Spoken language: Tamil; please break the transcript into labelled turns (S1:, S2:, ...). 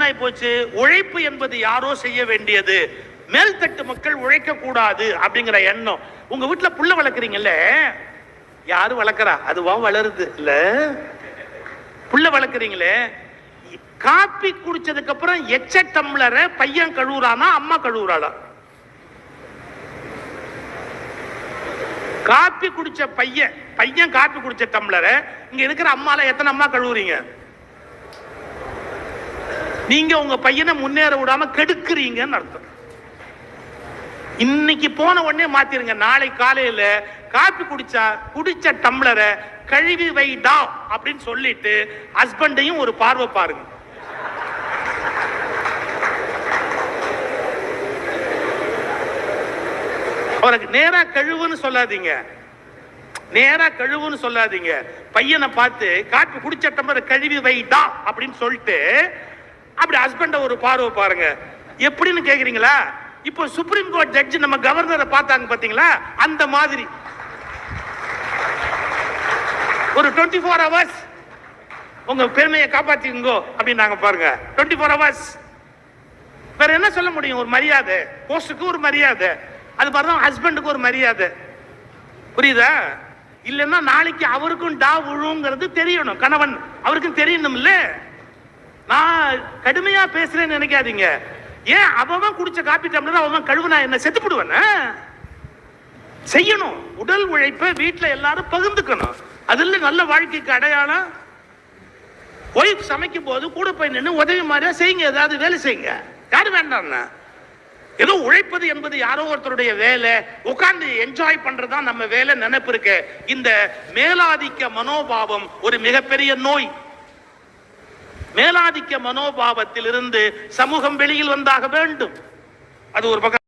S1: ஆகி போச்சு. உழைப்பு என்பது யாரோ செய்ய வேண்டியது. மேல்தட்டு மக்கள் உழைக்க கூடாது அப்படிங்கிற எண்ணம். உங்க வீட்டுல புள்ள வளர்க்குறீங்கல்ல? யாரு வளர்க்குறா? அதுவா வளருது. இல்ல. புள்ள வளர்க்குறீங்களே? காப்பி குடிச்சதுக்கு அப்புறம் எச்ச டம்ளரை பையன் கழுவுறானா அம்மா கழுவுறாளா? காப்பி குடிச்ச பையன் பையன் காப்பி குடிச்ச டம்ளரை இங்க இருக்கிற அம்மால எத்தனை அம்மா கழுவுறீங்க? நீங்க உங்க பையனை முன்னேற விடாம கெடுக்குறீங்கன்னு அர்த்தம். இன்னைக்கு போன உடனே மாத்திருங்க. நாளை காலையில காப்பி குடிச்சா குடிச்ச டம்ளரை கழுவி வைடா அப்படின்னு சொல்லிட்டு ஹஸ்பண்டையும் ஒரு பார்வை பாருங்க. அவருக்கு நேரா கழுவுன்னு சொல்லாதீங்க. நேரா கழுவுன்னு சொல்லாதீங்க. பையனை பார்த்து காப்பி குடிச்ச டம்ளரை கழுவி வைடா அப்படின்னு சொல்லிட்டு அப்படி ஹஸ்பண்டை ஒரு பார்வை பாருங்க. எப்படின்னு கேக்குறீங்களா? இப்போ சுப்ரீம் கோர்ட் ஜட்ஜ் நம்ம கவர்னரை பார்த்தாங்க பாத்தீங்களா? அந்த மாதிரி. ஒரு டுவெண்ட்டி ஃபோர் ஹவர்ஸ் உங்க பெருமையை காப்பாத்திக்கோ அப்படின்னாங்க பாருங்க. டுவெண்ட்டி ஃபோர் ஹவர்ஸ் வேற என்ன சொல்ல முடியும்? ஒரு மரியாதை. போஸ்டுக்கு ஒரு மரியாதை. அது மாதிரி தான் ஹஸ்பண்டுக்கு ஒரு மரியாதை. புரியுதா? இல்லைன்னா நாளைக்கு அவருக்கும் டா விழுங்கிறது தெரியணும். கணவன். அவருக்கும் தெரியணும் இல்லை நான் கடுமையா பேசுறேன்னு நினைக்காதீங்க. ஏன் அவன் குடிச்ச காப்பி டம்ளர் அவன் கழுவுனா என்ன செத்து செய்யணும். உடல் உழைப்பை வீட்டில் எல்லாரும் பகிர்ந்துக்கணும். அதில் நல்ல வாழ்க்கைக்கு அடையாளம். ஒய்ஃப் சமைக்கும் போது கூட போய் நின்று உதவி மாதிரியா செய்யுங்க ஏதாவது வேலை செய்யுங்க. யாரு வேண்டாம்னா? ஏதோ உழைப்பது என்பது யாரோ ஒருத்தருடைய வேலை. உட்கார்ந்து என்ஜாய் பண்றதுதான் நம்ம வேலை நினைப்பு இருக்கு. இந்த மேலாதிக்க மனோபாவம் ஒரு மிகப்பெரிய நோய். மேலாதிக்க மனோபாவத்தில் இருந்து சமூகம் வெளியில் வந்தாக வேண்டும். அது ஒரு பக்கம்